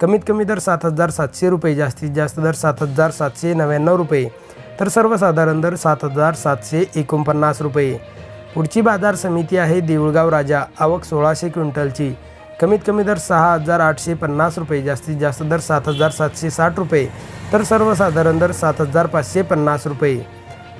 कमीत कमी दर सात हजार सातशे रुपये जास्तीत जास्त दर सात हजार सातशे नव्याण्णव रुपये तर सर्वसाधारण दर सात हजार सातशे एकोणपन्नास रुपये. पुढची बाजार समिती आहे देऊळगाव राजा आवक सोळाशे क्विंटलची. कमीत कमी दर सहा हजार आठशे पन्नास रुपये जास्तीत जास्त दर सात हजार सातशे साठ रुपये तर सर्वसाधारण दर सात हजार पाचशे पन्नास रुपये.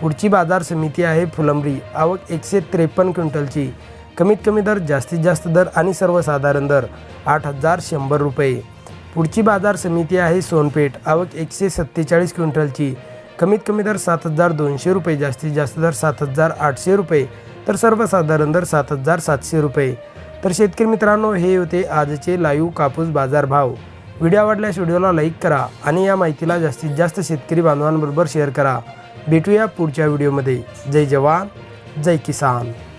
पुढची बाजार समिती आहे फुलंब्री आवक एकशे त्रेपन्न क्विंटलची. कमीत कमी दर जास्तीत जास्त दर आणि सर्वसाधारण दर आठ हजार शंभर रुपये. पुढची बाजार समिती आहे सोनपेठ. आवक एकशे सत्तेचाळीस क्विंटलची. कमीत कमी दर सात हजार दोनशे रुपये जास्तीत जास्त दर सात हजार आठशे रुपये तर सर्वसाधारण दर सात हजार सातशे रुपये. तर शेतकरी मित्रांनो हे होते आजचे लाईव्ह कापूस बाजार भाव व्हिडिओ आवडल्यास व्हिडिओला लाईक करा आणि या माहितीला जास्तीत जास्त शेतकरी बांधवांबरोबर शेअर करा. भेटूया पुढच्या व्हिडिओमध्ये. जय जवान जय किसान.